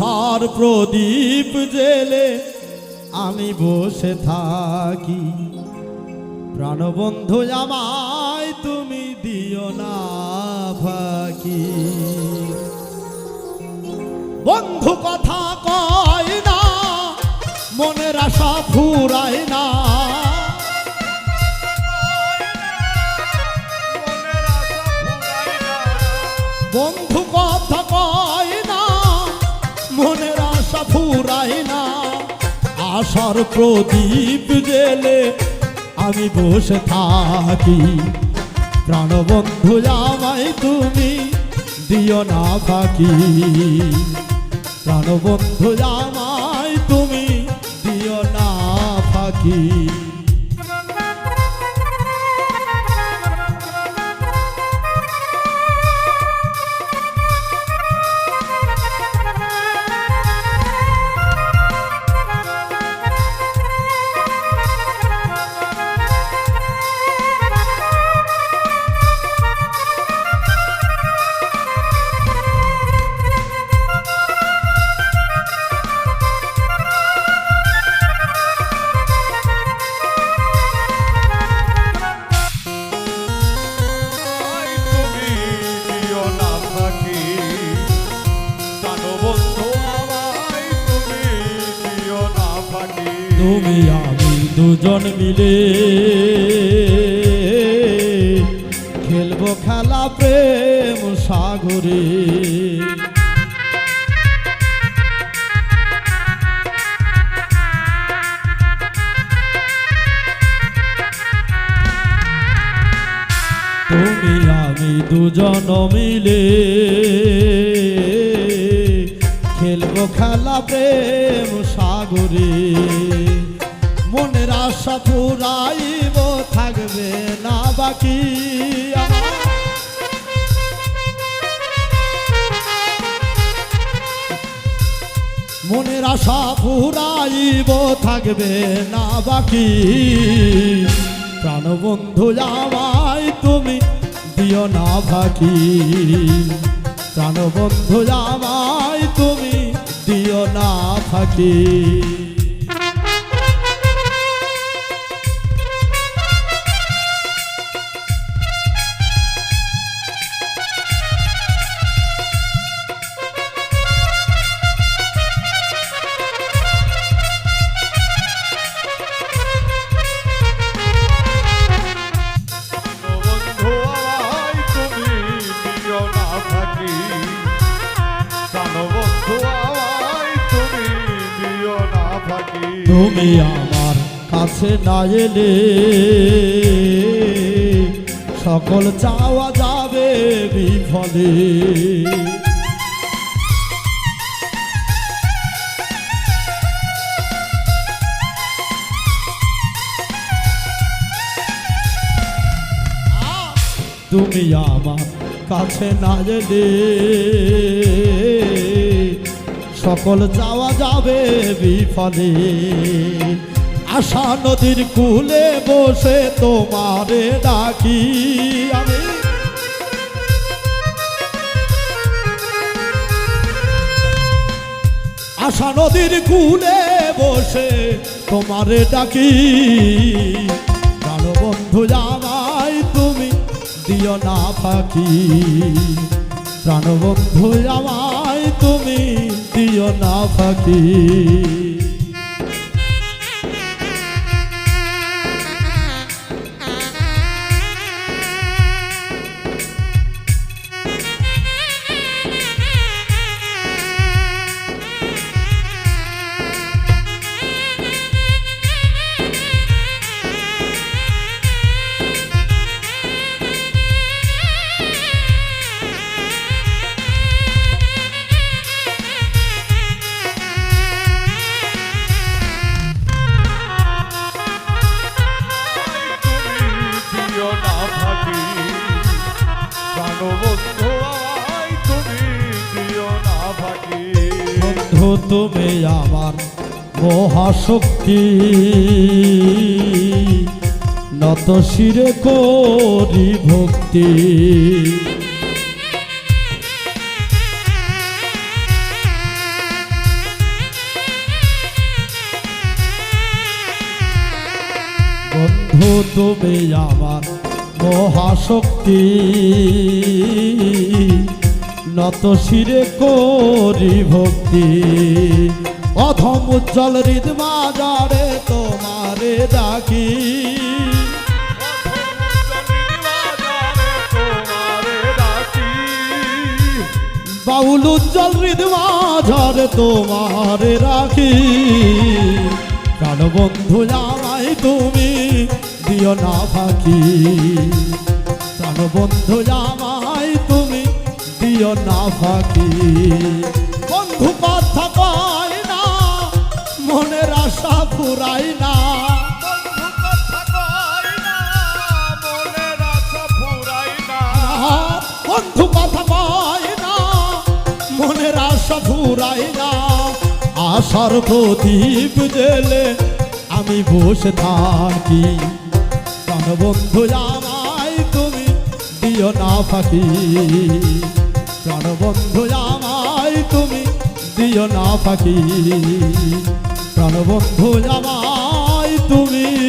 আশার প্রদীপ জেলে আমি বসে থাকি। প্রাণবন্ধু আমায় তুমি দিও না ফাঁকি। বন্ধু কথা কয় না, মনের আশা ফুরায় না। ফুরায় না। প্রদীপ জেলে আমি বসে থাকি। প্রাণবন্ধু জামাই তুমি দিও না থাকি প্রাণবন্ধু জামাই তুমি দিও না ফাঁকি তুমি আমি দুজন মিলে খেলব খেলা প্রেম সাগরে। তুমি আমি দুজন মিলে খেলা প্রেম সাগরে। মনের আশা ফুরাইব থাকবে না বাকি। মনের আশা ফুরাইব থাকবে না বাকি। প্রাণবন্ধু আমায় তুমি দিও না ফাঁকি প্রাণবন্ধু আমায় তুমি দিও না ফাঁকি। তুমি আমার কাছে না এলে সকল চাওয়া যাবে বিফলে। তুমি আমার কাছে না এলে সকল যাওয়া যাবে বিফলে। আশা নদীর কুলে বসে তোমারে ডাকি আমি। আশা নদীর কুলে বসে তোমারে ডাকি। প্রাণবন্ধু আমায় তুমি দিও না ফাঁকি। প্রাণবন্ধু আমায় তুমি দিও না ফাঁকি। বন্ধু তুমি তুমি আমার মহাশক্তি। নত শিরে করি ভক্তি। বন্ধু তুমি আমার মহাশক্তি। নত শিরে করি ভক্তি। অধম উজ্জ্বল হৃদ মাজারে তোমারে ডাকি। বাউল উজ্জ্বল হৃদ মাঝারে তোমারে রাখি প্রাণ বন্ধু আমায় তুমি দিও না ফাঁকি। প্রাণ বন্ধু আমায় তুমি দিও না ফাঁকি। বন্ধু কথা পাই না মনের আশা ফুরাই না। বন্ধু কথা কই না মনের আশা ফুরাই না। বন্ধু কথা পাই না মনের আশা ফুরাই না। আশার প্রদীপ জেলে আমি বসে থাকি। প্রাণ বন্ধু আমায় তুমি দিও না ফাঁকি। প্রাণ বন্ধু আমায় তুমি দিও না ফাঁকি। প্রাণ বন্ধু আমায় তুমি